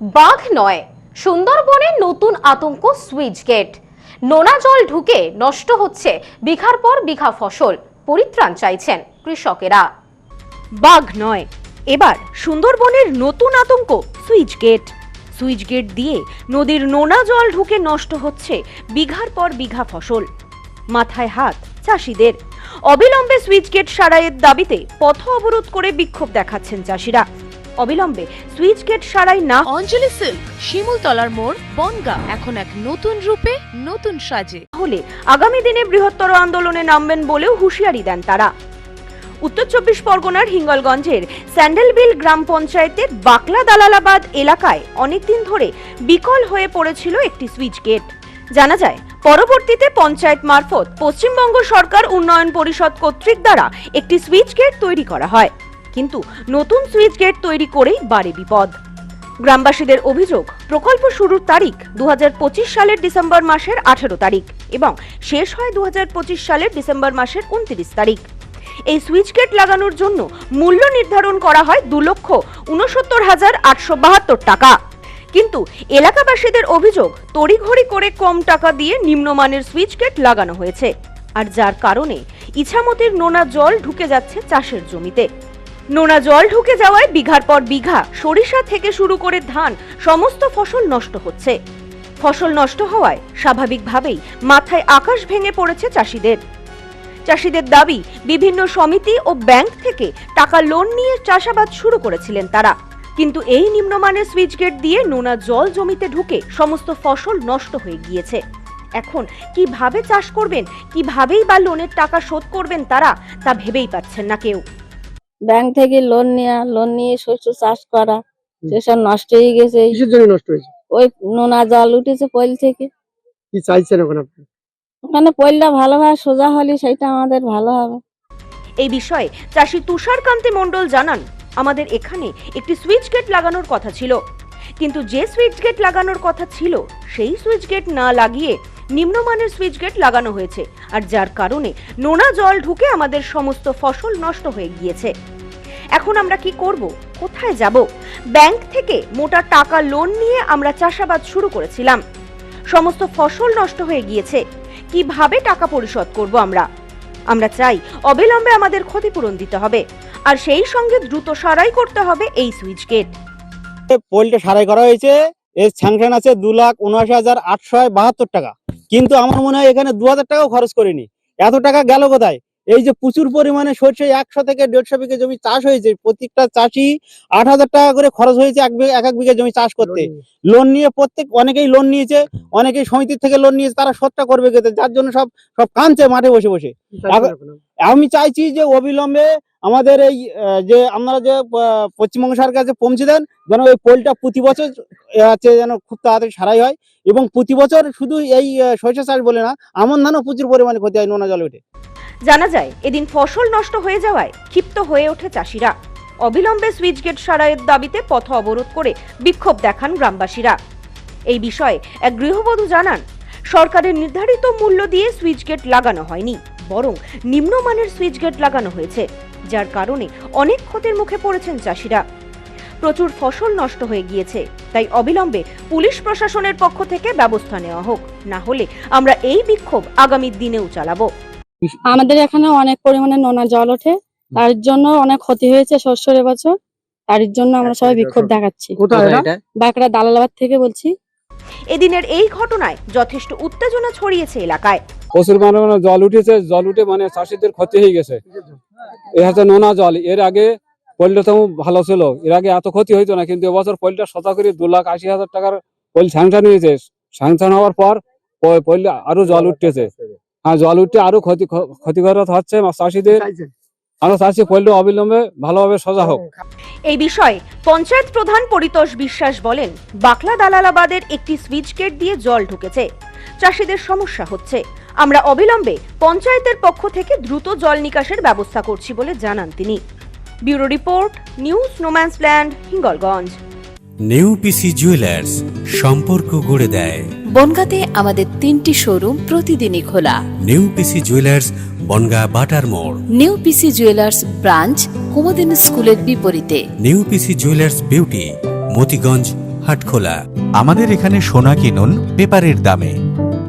বাঘ নয় সুন্দরবনে নতুন আতঙ্ক সুইচ গেট। নোনা জল ঢুকে নষ্ট হচ্ছে বিঘার পর বিঘা ফসল, পরিত্রাণ চাইছেন কৃষকেরা। বাঘ নয়, এবার সুন্দরবনের নতুন আতঙ্ক সুইচ গেট। সুইচ গেট দিয়ে নদীর নোনা জল ঢুকে নষ্ট হচ্ছে বিঘার পর বিঘা ফসল। মাথায় হাত চাষিদের। অবিলম্বে সুইচ গেট সারাইয়ের দাবিতে পথ অবরোধ করে বিক্ষোভ দেখাচ্ছেন চাষিরা। অবিলম্বে সুইচ গেট সারাই না অঞ্জলি সিল্ক শিমুলতলার মোড় বনগা। এখন এক নতুন রূপে নতুন সাজে। হলে আগামী দিনে বৃহত্তর আন্দোলনে নামবেন বলেও হুঁশিয়ারি দেন তারা। উত্তর চব্বিশ পরগনার হিঙ্গলগঞ্জের স্যান্ডেলবিল গ্রাম পঞ্চায়েতের বাকলা দালালাবাদ এলাকায় অনেকদিন ধরে বিকল হয়ে পড়েছিল একটি সুইচ গেট। জানা যায় পরবর্তীতে পঞ্চায়েত মারফত পশ্চিমবঙ্গ সরকার উন্নয়ন পরিষদ কর্তৃক দ্বারা একটি সুইচ গেট তৈরি করা হয়। কিন্তু নতুন সুইচ গেট তৈরি করেই বাড়ে বিপদ। গ্রামবাসীদের অভিযোগ, প্রকল্প শুরুর তারিখ দু সালের ডিসেম্বর মাসের আঠেরো তারিখ এবং শেষ হয় দু সালের ডিসেম্বর মাসের উনত্রিশ তারিখ। এই সুইচ গেট লাগানোর জন্য মূল্য নির্ধারণ করা হয় দু লক্ষ উনসত্তর হাজার আটশো বাহাত্তর টাকা। কিন্তু এলাকাবাসীদের অভিযোগ, তড়িঘড়ি করে কম টাকা দিয়ে নিম্নমানের সুইচ গেট লাগানো হয়েছে। আর যার কারণে ইছামতির নোনা জল ঢুকে যাচ্ছে চাষের জমিতে। নোনা জল ঢুকে যাওয়ায় বিঘার পর বিঘা, সরিষা থেকে শুরু করে ধান, সমস্ত ফসল নষ্ট হচ্ছে। ফসল নষ্ট হওয়ায় স্বাভাবিকভাবেই মাথায় আকাশ ভেঙে পড়েছে চাষিদের। চাষিদের দাবি, বিভিন্ন সমিতি ও ব্যাংক থেকে টাকা লোন নিয়ে চাষাবাদ শুরু করেছিলেন তারা। কিন্তু এই নিম্নমানের সুইচ গেট দিয়ে নোনা জল জমিতে ঢুকে সমস্ত ফসল নষ্ট হয়ে গিয়েছে। এখন কীভাবে চাষ করবেন, কিভাবেই বা লোনের টাকা শোধ করবেন তারা, তা ভেবেই পাচ্ছেন না কেউ। ব্যাংক থেকে লোন নেওয়া লোন নিয়ে শস্য চাষ করা সেসব নষ্ট হয়ে গেছে। কিসের জন্য নষ্ট হয়েছে? ওই নোনা জল উঠেছে পইল থেকে। কি চাইছেন এখন আপনি? ওখানে পইলটা ভালোভাবে সোজা হলে সেটা আমাদের ভালো হবে। এই বিষয়ে চাষি তুষারকান্তি মণ্ডল জানান আমাদের এখানে একটি সুইচ গেট লাগানোর কথা ছিল। কিন্তু যে সুইচ গেট লাগানোর কথা ছিল সেই সুইচ গেট না লাগিয়ে নিম্নমানের সুইচ গেট লাগানো হয়েছে। আর যার কারণে নোনা জল ঢুকে আমাদের সমস্ত ফসল নষ্ট হয়ে গিয়েছে। এখন আমরা কি করব? কোথায় যাব? ব্যাংক থেকে মোটা টাকা লোন নিয়ে আমরা চাষাবাদ শুরু করেছিলাম। সমস্ত ফসল নষ্ট হয়ে গিয়েছে। কীভাবে টাকা পরিশোধ করব আমরা? আমরা চাই অবিলম্বে আমাদের ক্ষতিপূরণ দিতে হবে। আর সেই সঙ্গে দ্রুত সারাই করতে হবে এই সুইচ গেট পোলটা সারাই করা হয়েছে। এর স্যাংশন আছে দু লাখ উনআশি হাজার আটশো বাহাত্তর টাকা। কিন্তু আমার মনে হয় এখানে দু হাজার টাকাও খরচ করিনি। এত টাকা গেল কোথায়? এই যে প্রচুর পরিমাণে সরষে একশো থেকে দেড়শো বিঘা জমি চাষ হয়েছে প্রত্যেকটা চাষি আট হাজার টাকা করে খরচ হয়েছে এক এক এক বিঘা জমি চাষ করতে। লোন নিয়ে। প্রত্যেক অনেকেই লোন নিয়েছে অনেকেই সমিতির থেকে লোন নিয়েছে তারা শোধটা করবে যার জন্য সব সব কাঁদছে মাঠে বসে বসে? আমি চাইছি যে অবিলম্বে আমাদের এই যে আপনারা যে পশ্চিমবঙ্গ সরকার কাছে পৌঁছে দেন, যেন ওই পোলটা প্রতি বছর হচ্ছে যেন খুব তাড়াতাড়ি সারাই হয় এবং প্রতি বছর শুধু এই সরিষা চাষ বলে না, আমন ধানও প্রচুর পরিমাণে ক্ষতি হয়, নোনা জলে উঠে। জানা যায়, এদিন ফসল নষ্ট হয়ে যাওয়ায় ক্ষিপ্ত হয়ে ওঠে চাষিরা। অবিলম্বে সুইচ গেট সারাইয়ের দাবিতে পথ অবরোধ করে বিক্ষোভ দেখান গ্রামবাসীরা। এই বিষয়ে এক গৃহবধূ জানান, সরকারের নির্ধারিত মূল্য দিয়ে সুইচ গেট লাগানো হয়নি। বরং নিম্নমানের সুইচ গেট লাগানো হয়েছে যার কারণে অনেক ক্ষতির মুখে পড়েছেন চাষিরা। প্রচুর ফসল নষ্ট হয়ে গিয়েছে তাই অবিলম্বে পুলিশ প্রশাসনের পক্ষ থেকে ব্যবস্থা নেওয়া হোক না হলে আমরা এই বিক্ষোভ আগামী দিনেও চালাবো। আমাদের এখানে অনেক পরিমাণে নোনা জল ওঠে তার জন্য অনেক ক্ষতি হয়েছে শস্যের এবছর তার জন্য আমরা সবাই বিক্ষোভ দেখাচ্ছি। বাঁকড়া দালালাবাদ থেকে বলছি। এদিনের এই ঘটনায় যথেষ্ট উত্তেজনা ছড়িয়েছে এলাকায়। প্রচুর পরিমাণে জল উঠেছে, জল উঠে মানে চাষিদের ক্ষতি হয়ে গেছে। এ হচ্ছে নোনা জল, এর আগে পল্টা তো ভালো ছিল, এর আগে এত ক্ষতি হইতো না, কিন্তু এবছর পল্টা শতা করে দু লাখ আশি হাজার টাকার পল স্যাংশন হয়েছে। স্যাংশন হওয়ার পর আরও জল উঠতেছে। হ্যাঁ জল উঠতে আরও ক্ষতি ক্ষতিকর হচ্ছে চাষিদের। আমরা চাষি অবিলম্বে ভালোভাবে সজা হোক। এই বিষয়ে পঞ্চায়েত প্রধান পরিতোষ বিশ্বাস বলেন, বাকলা দালালাবাদের একটি সুইচ গেট দিয়ে জল ঢুকেছে। চাষিদের সমস্যা হচ্ছে। আমরা অবিলম্বে পঞ্চায়েতের পক্ষ থেকে দ্রুত জল নিকাশের ব্যবস্থা করছি বলে জানান তিনি। Bureau report news no man's land Hingalganj. New PC jewellers সম্পর্ক গড়ে দেয়। বনগাঁতে আমাদের তিনটি শোরুম প্রতিদিনই খোলা। নিউ পিসি জুয়েলার্স বনগা বাটার মোড়। New PC jewellers branch Kumudini স্কুলের বিপরীতে। New PC jewellers beauty Motiganj Hatkhola. আমাদের এখানে সোনা কিনুন পেপারের দামে।